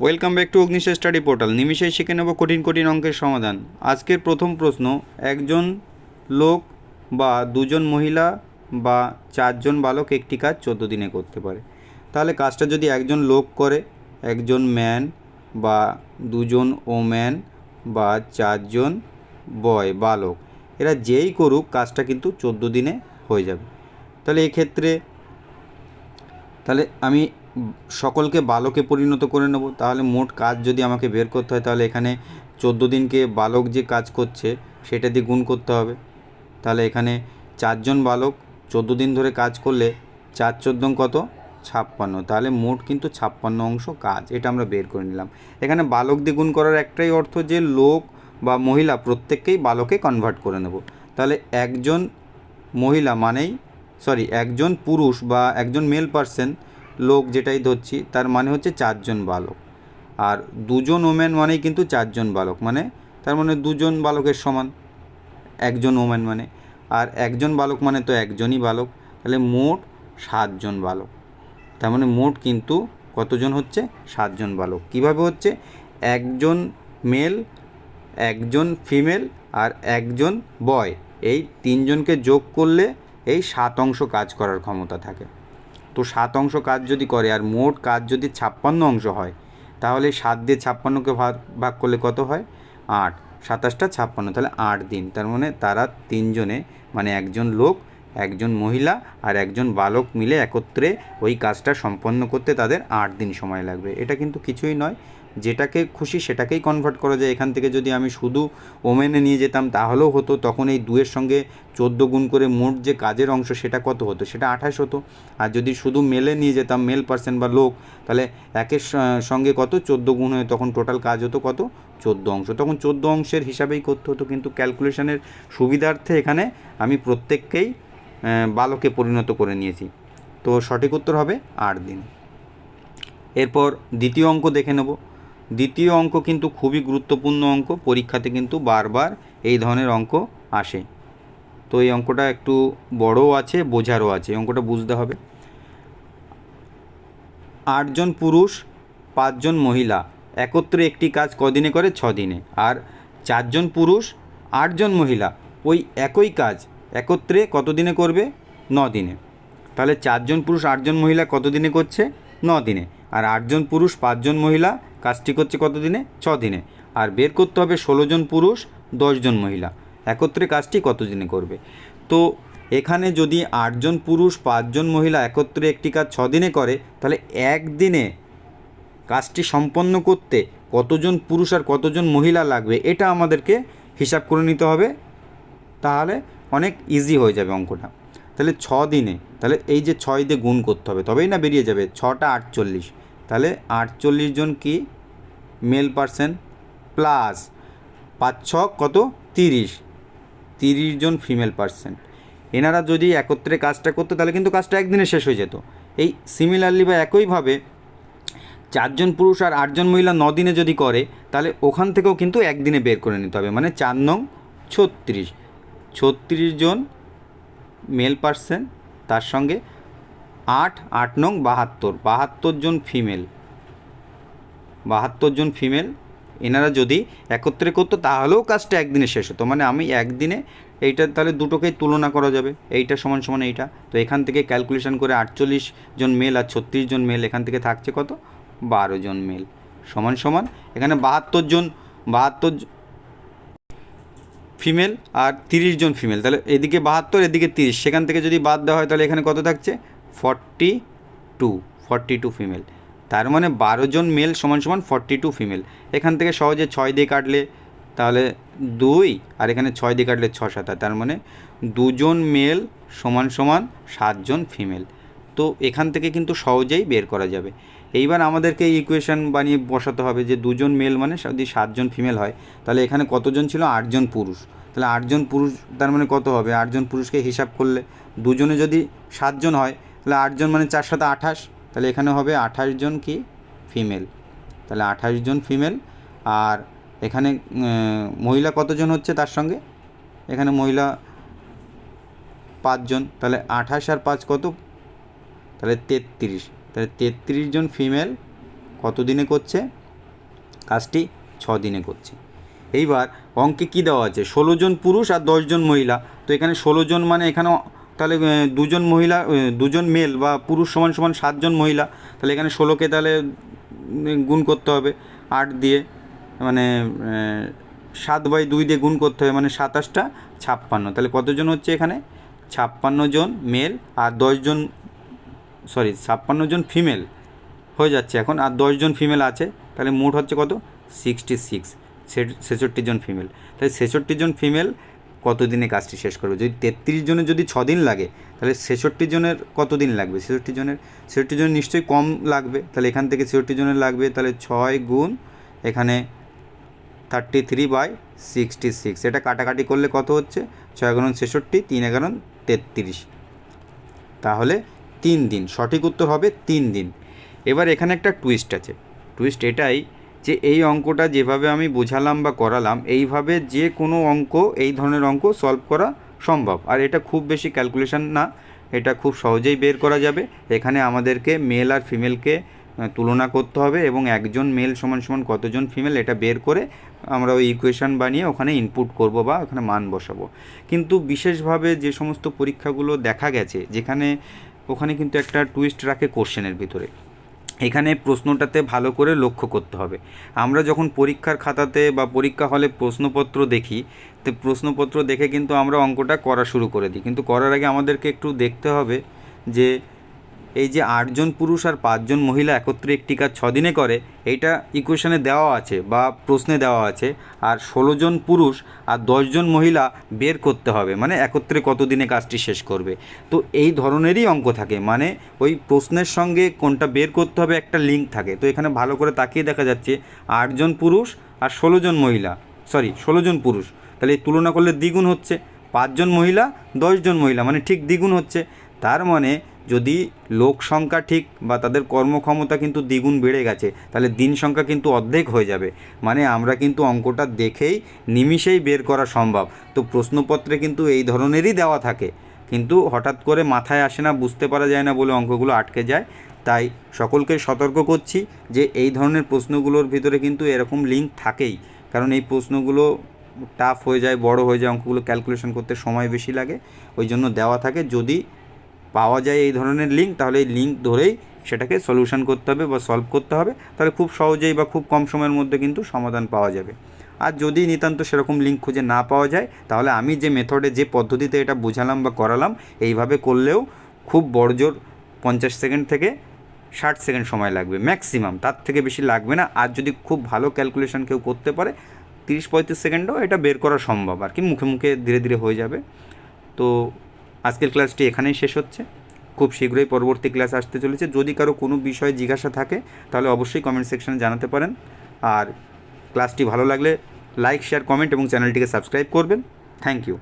Welcome back to Agnish study portal নিমিষেই শিখে নেব কঠিন কঠিন অঙ্কের সমাধান। আজকের প্রথম প্রশ্ন, একজন লোক বা দুজন মহিলা বা চারজন বালক একটি কাজ চোদ্দ দিনে করতে পারে। তাহলে কাজটা যদি একজন লোক করে, একজন ম্যান বা দুজন ওম্যান বা চারজন বয় বালক, এরা যেই করুক কাজটা কিন্তু চোদ্দ দিনে হয়ে যাবে। তাহলে এক্ষেত্রে, তাহলে আমি সকলকে বালকে পরিণত করে নেব। তাহলে মোট কাজ যদি আমাকে বের করতে হয়, তাহলে এখানে চোদ্দ দিনকে বালক যে কাজ করছে, সেটা দিয়ে গুণ করতে হবে। তাহলে এখানে চারজন বালক চোদ্দ দিন ধরে কাজ করলে চার চোদ্দ কত? ছাপ্পান্ন। তাহলে মোট কিন্তু ছাপ্পান্ন অংশ কাজ, এটা আমরা বের করে নিলাম। এখানে বালক দিয়ে গুণ করার একটাই অর্থ যে লোক বা মহিলা প্রত্যেককেই বালকে কনভার্ট করে নেব। তাহলে একজন মহিলা মানেই সরি একজন পুরুষ বা একজন মেল পার্সন লোক যেটাই ধরছি, তার মানে হচ্ছে চারজন বালক। আর দুজন ওম্যান মানেই কিন্তু চারজন বালক মানে তার মানে দুজন বালকের সমান, একজন ওম্যান মানে। আর একজন বালক মানে তো একজনই বালক, তাহলে মোট সাতজন বালক। তার মানে মোট কিন্তু কতজন হচ্ছে? সাতজন বালক। কীভাবে হচ্ছে? একজন মেল একজন ফিমেল আর একজন বয় এই তিনজনকে যোগ করলে এই সাত অংশ কাজ করার ক্ষমতা থাকে। তো সাত অংশ কাজ যদি করে আর মোট কাজ যদি ছাপ্পান্ন অংশ হয়, তাহলে সাত দিয়ে ছাপ্পান্নকে ভাগ ভাগ করলে কত হয়? আট। সাতাশটা ছাপ্পান্ন, তাহলে আট দিন। তার মানে তারা তিনজনে মানে একজন লোক, একজন মহিলা আর একজন বালক মিলে একত্রে ওই কাজটা সম্পন্ন করতে তাদের আট দিন সময় লাগবে। এটা কিন্তু কিছুই নয়। যেটাকে খুশি সেটাকেই কনভার্ট করা যায়। এখান থেকে যদি আমি শুধু ওমেনে নিয়ে যেতাম, তাহলেও হতো। তখন এই দুয়ের সঙ্গে চোদ্দ গুণ করে মোট যে কাজের অংশ, সেটা কত হতো? সেটা আঠাশ হতো। আর যদি শুধু মেলে নিয়ে যেতাম, মেল পার্সন বা লোক, তাহলে একের সঙ্গে কত? চোদ্দ গুণ হয়ে তখন টোটাল কাজ হতো কত? চোদ্দ অংশ। তখন চোদ্দ অংশের হিসাবেই করতে হতো। কিন্তু ক্যালকুলেশনের সুবিধার্থে এখানে আমি প্রত্যেককেই বালকে পরিণত করে নিয়েছি। তো সঠিক উত্তর হবে আট দিন। এরপর দ্বিতীয় অঙ্ক দেখে নেব। দ্বিতীয় অঙ্ক কিন্তু খুবই গুরুত্বপূর্ণ অঙ্ক, পরীক্ষাতে কিন্তু বারবার এই ধরনের অঙ্ক আসে। তো এই অঙ্কটা একটু বড়ও আছে, বোঝারও আছে অঙ্কটা বুঝতে হবে। আটজন পুরুষ, পাঁচজন মহিলা, একত্রে একটি কাজ কদিনে করে? ছ দিনে আর চারজন পুরুষ, আটজন মহিলা, ওই একই কাজ একত্রে কত দিনে করবে? ন দিনে তাহলে চারজন পুরুষ, আটজন মহিলা কত দিনে করছে? ন দিনে আর আটজন পুরুষ, পাঁচজন মহিলা কাজটি করছে কত দিনে ছ দিনে আর বের করতে হবে ষোলো জন পুরুষ দশজন মহিলা। একত্রে কাজটি কত দিনে করবে? তো এখানে যদি আটজন পুরুষ পাঁচজন মহিলা একত্রে একটি কাজ ছ দিনে করে, তাহলে একদিনে কাজটি সম্পন্ন করতে কতজন পুরুষ আর কতজন মহিলা লাগবে, এটা আমাদেরকে হিসাব করে নিতে হবে। তাহলে অনেক ইজি হয়ে যাবে অঙ্কটা। তাহলে ছ দিনে তাহলে এই যে ছয় দিয়ে গুণ করতে হবে, তবেই না বেরিয়ে যাবে। ছটা আটচল্লিশ। তাহলে আটচল্লিশ জন কি? মেল পার্সন প্লাস পাঁচ ছ কত? তিরিশ। তিরিশ জন ফিমেল পার্সন এনারা যদি একত্রে কাজটা করতো, তাহলে কিন্তু কাজটা একদিনে শেষ হয়ে যেত। এই সিমিলারলি বা একইভাবে চারজন পুরুষ আর আটজন মহিলা দিনে যদি করে, তাহলে ওখান থেকেও কিন্তু একদিনে বের করে নিতে হবে। মানে চার নং ছত্রিশ। ছত্রিশ জন মেল পার্সন তার সঙ্গে আট আট নং বাহাত্তর। বাহাত্তর জন ফিমেল। বাহাত্তর জন ফিমেল এনারা যদি একত্রে করতো, তাহলেও কাজটা একদিনে শেষ হতো। মানে আমি একদিনে এইটা তাহলে দুটোকেই তুলনা করা যাবে। এইটা সমান সমান এইটা। তো এখান থেকে ক্যালকুলেশন করে আটচল্লিশ জন মেল আর ছত্রিশ জন মেল এখান থেকে থাকছে কত? বারো জন মেল সমান সমান এখানে বাহাত্তর জন, বাহাত্তর ফিমেল আর তিরিশ জন ফিমেল তাহলে এদিকে বাহাত্তর, এদিকে তিরিশ। সেখান থেকে যদি বাদ দেওয়া হয়, তাহলে এখানে কত থাকছে? Forty two forty two female তার মানে বারো জন মেল সমান সমান ফর্টি টু ফিমেল এখান থেকে সহজে ছয় দিয়ে কাটলে তাহলে দুই, আর এখানে ছয় দিয়ে কাটলে ছ সাত। তার মানে দুজন মেল সমান সমান সাতজন ফিমেল তো এখান থেকে কিন্তু সহজেই বের করা যাবে। এইবার আমাদেরকে ইকুয়েশন বানিয়ে বসাতে হবে যে দুজন মেল মানে যদি সাতজন ফিমেল হয়, তাহলে এখানে কতজন ছিল? আটজন পুরুষ। তাহলে আটজন পুরুষ, তার মানে কত হবে? আটজন পুরুষকে হিসাব করলে দুজনে যদি সাতজন হয়, তাহলে আটজন মানে চার সাথে আঠাশ। তাহলে এখানে হবে আঠাশ জন কি? ফিমেল। তাহলে আঠাশ জন ফিমেল। আর এখানে মহিলা কতজন হচ্ছে তার সঙ্গে? এখানে মহিলা পাঁচজন। তাহলে আঠাশ আর পাঁচ কত? তাহলে তেত্রিশ। তাহলে তেত্রিশ জন ফিমেল কত দিনে করছে? কাজটি ছ দিনে করছি। এইবার অঙ্কে কী দেওয়া আছে? ষোলো জন পুরুষ আর দশজন মহিলা। তো এখানে ষোলো জন মানে এখানে তাহলে দুজন মহিলা দুজন মেল বা পুরুষ সমান সমান সাতজন মহিলা, তাহলে এখানে ষোলোকে তাহলে গুণ করতে হবে আট দিয়ে মানে সাত বাই দুই দিয়ে গুণ করতে হবে মানে সাতাশটা ছাপ্পান্ন। তাহলে কতজন হচ্ছে এখানে? ছাপ্পান্ন জন মেল আর দশজন সরি ছাপ্পান্ন জন ফিমেল হয়ে যাচ্ছে এখন, আর দশজন ফিমেল আছে, তাহলে মোট হচ্ছে কত? সিক্সটি সিক্স ছেষট্টি জন ফিমেল তাই ছেষট্টি জন ফিমেল কত দিনে কাজটি শেষ করবে? যদি তেত্রিশ জনের যদি ছ দিন লাগে, তাহলে ছেষট্টি জনের কত দিন লাগবে? ছেষট্টি জনের ছেষট্টি জনের নিশ্চয়ই কম লাগবে। তাহলে এখান থেকে ছেষট্টি জনের লাগবে, তাহলে ছয় গুণ এখানে thirty three by sixty six এটা কাটাকাটি করলে কত হচ্ছে? ছয় এগারো ছেষট্টি, তিন এগারো তেত্রিশ। তাহলে তিন দিন। সঠিক উত্তর হবে তিন দিন। এবার এখানে একটা টুইস্ট আছে। টুইস্ট এটাই যে এই অঙ্কটা যেভাবে আমি বোঝালাম বা করালাম, এইভাবে যে কোনো অঙ্ক, এই ধরনের অঙ্ক সলভ করা সম্ভব। আর এটা খুব বেশি ক্যালকুলেশন না, এটা খুব সহজেই বের করা যাবে। এখানে আমাদেরকে মেল আর ফিমেলকে তুলনা করতে হবে এবং একজন মেল সমান সমান কতজন ফিমেল এটা বের করে আমরা ওই ইকুয়েশন বানিয়ে ওখানে ইনপুট করব বা ওখানে মান বসাবো। কিন্তু বিশেষভাবে যে সমস্ত পরীক্ষাগুলো দেখা গেছে, যেখানে ওখানে কিন্তু একটা টুইস্ট রাখে কোশ্চেনের ভিতরে। এখানে প্রশ্নটাতে ভালো করে লক্ষ্য করতে হবে। আমরা যখন পরীক্ষার খাতাতে বা পরীক্ষা হলে প্রশ্নপত্র দেখি, তো প্রশ্নপত্র দেখে কিন্তু আমরা অঙ্কটা করা শুরু করে দিই। কিন্তু করার আগে আমাদেরকে একটু দেখতে হবে যে এই যে আটজন পুরুষ আর পাঁচজন মহিলা একত্রে একটি কাজ ছদিনে করে, এইটা ইকুয়েশনে দেওয়া আছে বা প্রশ্নে দেওয়া আছে। আর ষোলো জন পুরুষ আর দশজন মহিলা বের করতে হবে মানে একত্রে কত দিনে কাজটি শেষ করবে। তো এই ধরনেরই অঙ্ক থাকে মানে ওই প্রশ্নের সঙ্গে কোনটা বের করতে হবে একটা লিঙ্ক থাকে। তো এখানে ভালো করে তাকিয়ে দেখা যাচ্ছে, আটজন পুরুষ আর ষোলো জন মহিলা সরি ষোলো জন পুরুষ। তাহলে তুলনা করলে দ্বিগুণ হচ্ছে, পাঁচজন মহিলা, দশজন মহিলা মানে ঠিক দ্বিগুণ হচ্ছে। তার মানে যদি লোক সংখ্যা ঠিক বা তাদের কর্মক্ষমতা কিন্তু দ্বিগুণ বেড়ে গেছে, তাহলে দিন সংখ্যা কিন্তু অর্ধেক হয়ে যাবে। মানে আমরা কিন্তু অঙ্কটা দেখেই, নিমিষেই বের করা সম্ভব। তো প্রশ্নপত্রে কিন্তু এই ধরনেরই দেওয়া থাকে। কিন্তু হঠাৎ করে মাথায় আসে না, বুঝতে পারা যায় না বলে অঙ্কগুলো আটকে যায়। তাই সকলকে সতর্ক করছি যে এই ধরনের প্রশ্নগুলোর ভিতরে কিন্তু এরকম লিঙ্ক থাকেই। কারণ এই প্রশ্নগুলো টাফ হয়ে যায়, বড় হয়ে যায়, অঙ্কগুলো ক্যালকুলেশন করতে সময় বেশি লাগে। ওই জন্য দেওয়া থাকে। যদি পাওয়া যায় এই ধরনের লিঙ্ক তাহলে এই লিঙ্ক ধরেই সেটাকে সলিউশন করতে হবে বা সলভ করতে হবে। তাহলে খুব সহজেই বা খুব কম সময়ের মধ্যে কিন্তু সমাধান পাওয়া যাবে। আর যদি নিতান্ত সেরকম লিঙ্ক খুঁজে না পাওয়া যায়, তাহলে আমি যে মেথডে যে পদ্ধতিতে এটা বোঝালাম বা করালাম, এইভাবে করলেও খুব বড়জোর পঞ্চাশ সেকেন্ড থেকে ষাট সেকেন্ড সময় লাগবে ম্যাক্সিমাম তার থেকে বেশি লাগবে না। আর যদি খুব ভালো ক্যালকুলেশন কেউ করতে পারে, তিরিশ পঁয়ত্রিশ সেকেন্ডও এটা বের করা সম্ভব। আর কি মুখে মুখে ধীরে ধীরে হয়ে যাবে। তো আজকের ক্লাসটি এখানেই শেষ হচ্ছে। খুব শীঘ্রই পরবর্তী ক্লাস আসতে চলেছে। যদি কারও কোনো বিষয়ে জিজ্ঞাসা থাকে, তাহলে অবশ্যই কমেন্ট সেকশানে জানাতে পারেন। আর ক্লাসটি ভালো লাগলে লাইক, শেয়ার, কমেন্ট এবং চ্যানেলটিকে সাবস্ক্রাইব করবেন। Thank you.